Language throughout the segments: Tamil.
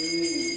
Amém.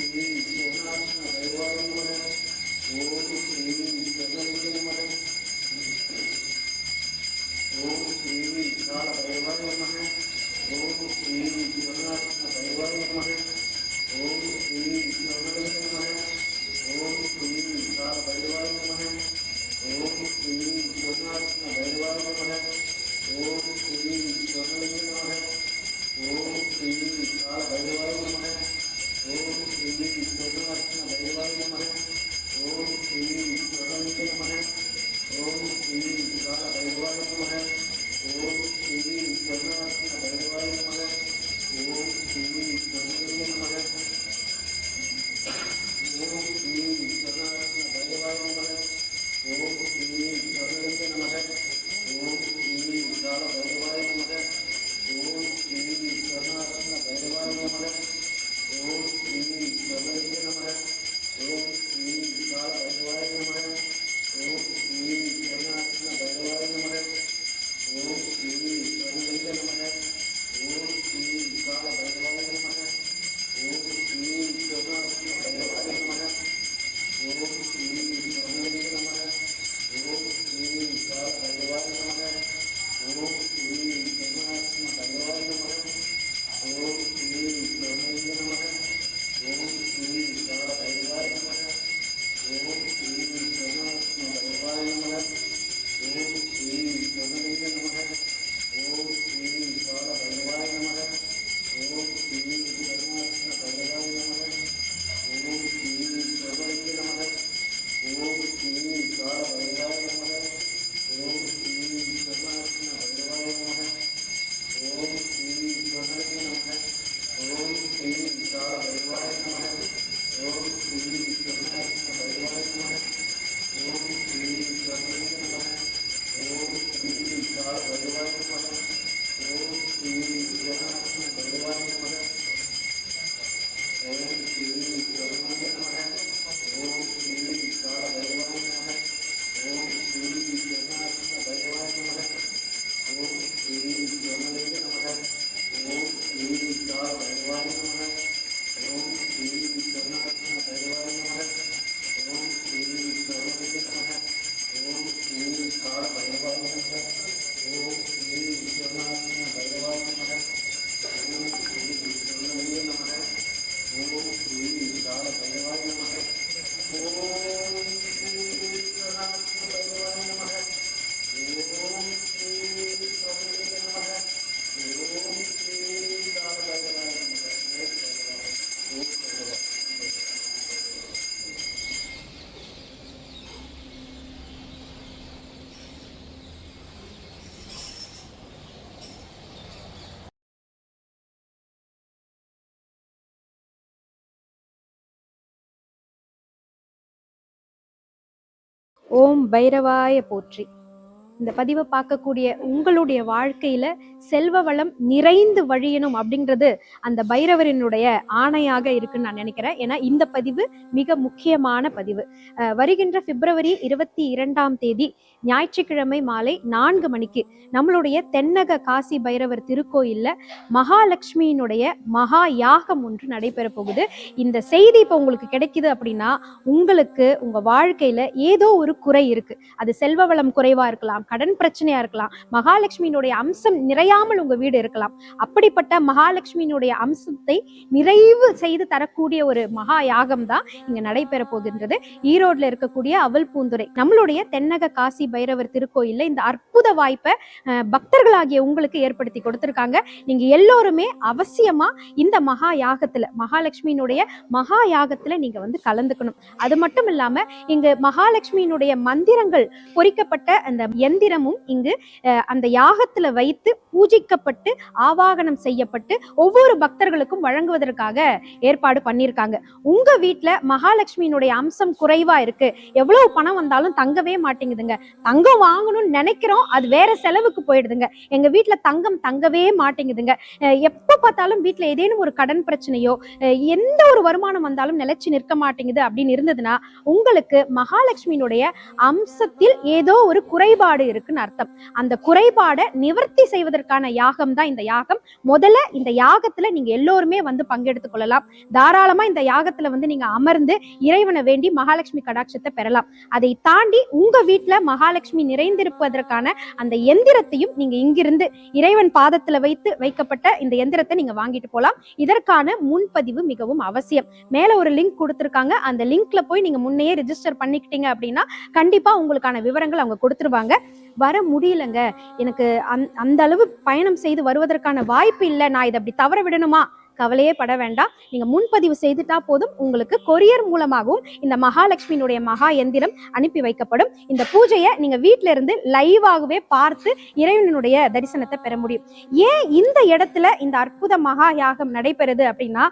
silencio, ஓம் பைரவாய போற்றி. இந்த பதிவை பார்க்கக்கூடிய உங்களுடைய வாழ்க்கையில செல்வ வளம் நிறைந்து வழியணும் அப்படின்றது அந்த பைரவரினுடைய ஆணையாக இருக்குன்னு நான் நினைக்கிறேன். ஏன்னா இந்த பதிவு மிக முக்கியமான பதிவு. வருகின்ற பிப்ரவரி இருபத்தி இரண்டாம் தேதி ஞாயிற்றுக்கிழமை மாலை நான்கு மணிக்கு நம்மளுடைய தென்னக காசி பைரவர் திருக்கோயில்ல மகாலட்சுமியினுடைய மகா யாகம் ஒன்று நடைபெற போகுது. இந்த செய்தி இப்போ உங்களுக்கு கிடைக்குது அப்படின்னா உங்களுக்கு உங்க வாழ்க்கையில ஏதோ ஒரு குறை இருக்கு. அது செல்வ வளம் குறைவா இருக்கலாம். கடன் பிரச்சனையா இருக்கலாம் மகாலட்சுமியினுடைய அம்சம் நிறையாமல் உங்க வீடு இருக்கலாம். அப்படிப்பட்ட மகாலட்சுமியினுடைய அம்சத்தை நிறைவு செய்து தரக்கூடிய ஒரு மகா யாகம் தான் இங்க நடைபெற போகின்றது. ஈரோட்ல இருக்கக்கூடிய அவல் பூந்துரை நம்மளுடைய தென்னக காசி பைரவர் திருக்கோயில்ல இந்த அற்புத வாய்ப்பை பக்தர்களாகிய உங்களுக்கு ஏற்படுத்தி கொடுத்திருக்காங்க. நீங்க எல்லோருமே அவசியமா இந்த மகா யாகத்துல மகாலட்சுமியினுடைய மகா யாகத்துல நீங்க வந்து கலந்துக்கணும். அது மட்டும் இல்லாம இங்கு மகாலட்சுமியினுடைய மந்திரங்கள் பொறிக்கப்பட்ட அந்த மந்திரமும் இங்கு அந்த யாகத்துல வைத்து பூஜிக்கப்பட்டு ஆவாகனம் செய்யப்பட்டு ஒவ்வொரு பக்தர்களுக்கும் வழங்குவதற்காக ஏற்பாடு பண்ணியிருக்காங்க. உங்க வீட்டுல மகாலட்சுமியினுடைய அம்சம் குறைவா இருக்கு. எவ்வளவு பணம் வந்தாலும் தங்கவே மாட்டேங்குதுங்க. தங்கம் வாங்கணும்னு நினைக்கிறோம் அது வேற செலவுக்கு போயிடுதுங்க. எங்க வீட்டுல தங்கம் தங்கவே மாட்டேங்குதுங்க. எப்ப பார்த்தாலும் வீட்டுல ஏதேனும் ஒரு கடன் பிரச்சனையோ எந்த ஒரு வருமானம் வந்தாலும் நிலைச்சு நிற்க மாட்டேங்குது அப்படின்னு இருந்ததுன்னா உங்களுக்கு மகாலட்சுமியினுடைய அம்சத்தில் ஏதோ ஒரு குறைபாடு இருக்குன்னு அர்த்தம். அந்த குறைபாடை நிவர்த்தி செய்வதற்கான யாகம் தான் இந்த யாகம். முதல்ல இந்த யாகத்துல நீங்க எல்லோருமே வந்து பங்கெடுத்துக் கொள்ளலாம். தாராளமா இந்த யாகத்துல வந்து நீங்க அமர்ந்து இறைவனை வேண்டி மகாலட்சுமி கடாட்சத்தை பெறலாம். அதை தாண்டி உங்க வீட்டுல மகாலட்சுமி நிறைந்திருப்பதற்கான அந்த எந்திரத்தையும் நீங்க இங்கிருந்து இறைவன் பாதத்துல வைத்து வைக்கப்பட்ட இந்த எந்திரத்தை நீங்க வாங்கிட்டு போலாம். இதற்கான முன்பதிவு மிகவும் அவசியம். மேல ஒரு லிங்க் கொடுத்துருக்காங்க. அந்த லிங்க்ல போய் நீங்க முன்னையே ரிஜிஸ்டர் பண்ணிக்கிட்டீங்க அப்படின்னா கண்டிப்பா உங்களுக்கான விவரங்கள் அவங்க கொடுத்துருவாங்க. வர முடியலங்க. எனக்கு அந்- அந்த அளவு பயணம் செய்து வருவதற்கான வாய்ப்பு இல்லை. நான் இதை அப்படி தவற விடணுமா? கவலையே பட வேண்டாம். நீங்க முன்பதிவு செய்துட்டா போதும். உங்களுக்கு கொரியர் மூலமாகவும் இந்த மகாலட்சுமியினுடைய மகா எந்திரம் அனுப்பி வைக்கப்படும். இந்த பூஜையை நீங்க வீட்டில இருந்து லைவாகவே பார்த்து இறைவனுடைய தரிசனத்தை பெற முடியும். ஏன் இந்த இடத்துல இந்த அற்புத மகா யாகம் நடைபெறுது அப்படின்னா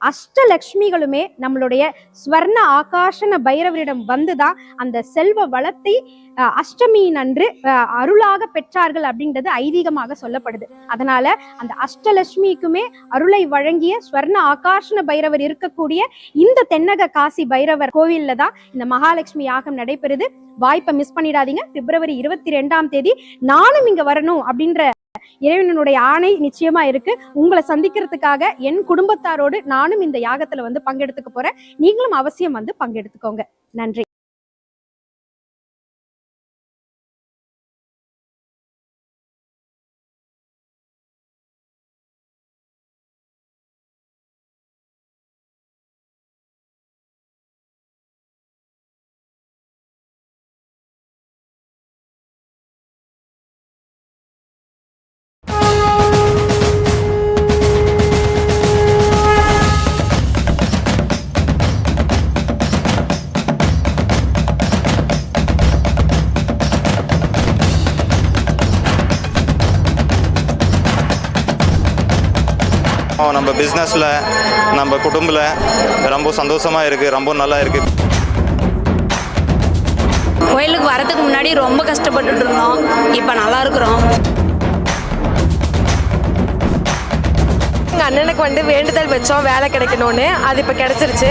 அஷ்டலக்ஷ்மிகளுமே நம்மளுடைய ஸ்வர்ண ஆகாஷன பைரவரிடம் வந்துதான் அந்த செல்வ வளத்தை அஹ், அஷ்டமியின் அன்று அருளாக பெற்றார்கள் அப்படின்றது ஐதீகமாக சொல்லப்படுது. அதனால அந்த அஷ்டலட்சுமிக்குமே அருளை வழங்கிய ஸ்வர்ண ஆகாஷன பைரவர் இருக்கக்கூடிய இந்த தென்னக காசி பைரவர் கோவில்ல தான் இந்த மகாலட்சுமி யாகம் நடைபெறுது. வாய்ப்பை மிஸ் பண்ணிடாதீங்க. பிப்ரவரி இருபத்தி ரெண்டாம் தேதி நானும் இங்க வரணும் அப்படின்ற இறைவனுடைய ஆணை நிச்சயமா இருக்கு. உங்களை சந்திக்கிறதுக்காக என் குடும்பத்தாரோடு நானும் இந்த யாகத்துல வந்து பங்கெடுத்துக்க போறேன். நீங்களும் அவசியம் வந்து பங்கெடுத்துக்கோங்க. நன்றி. நம்ம பிஸ்னஸில் நம்ம குடும்பத்தில் ரொம்ப சந்தோஷமாக இருக்குது ரொம்ப நல்லா இருக்குது கோயிலுக்கு வரதுக்கு முன்னாடி ரொம்ப கஷ்டப்பட்டுட்டு இருந்தோம். இப்போ நல்லா இருக்கிறோம். எங்கள் அண்ணனுக்கு வந்து வேண்டுதல் வச்சோம் வேலை கிடைக்கணும்னு. அது இப்போ கிடைச்சிருச்சு.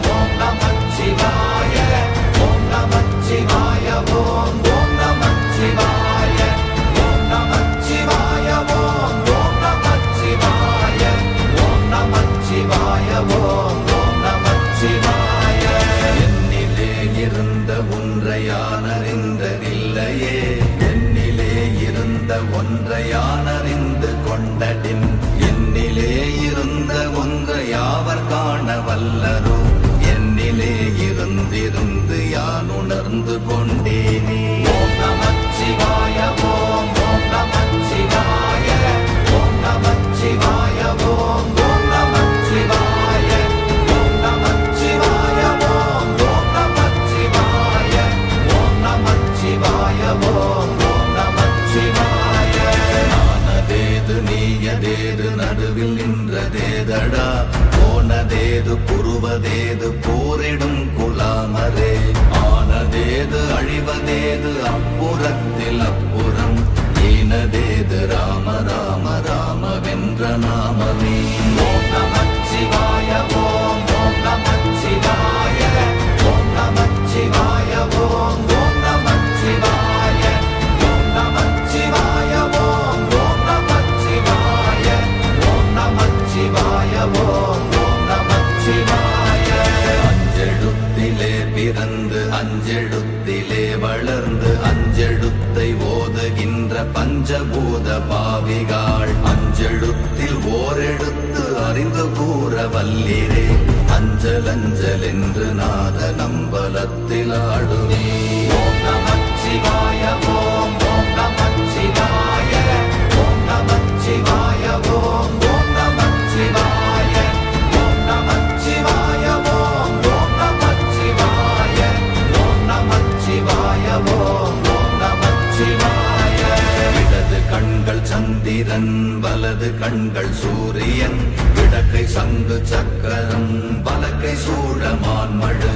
மனிதன் வலது கண்கள் சூரியன் விடக்கை சங்கு சக்கரம் வலக்கை சூழமான் மழு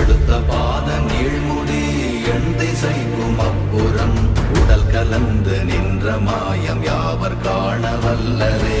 எடுத்த பாத நீழ்முடி எண் திசைக்கும் அப்புறம் உடல் கலந்து நின்ற மாயம் யாவர் காண வல்லரே?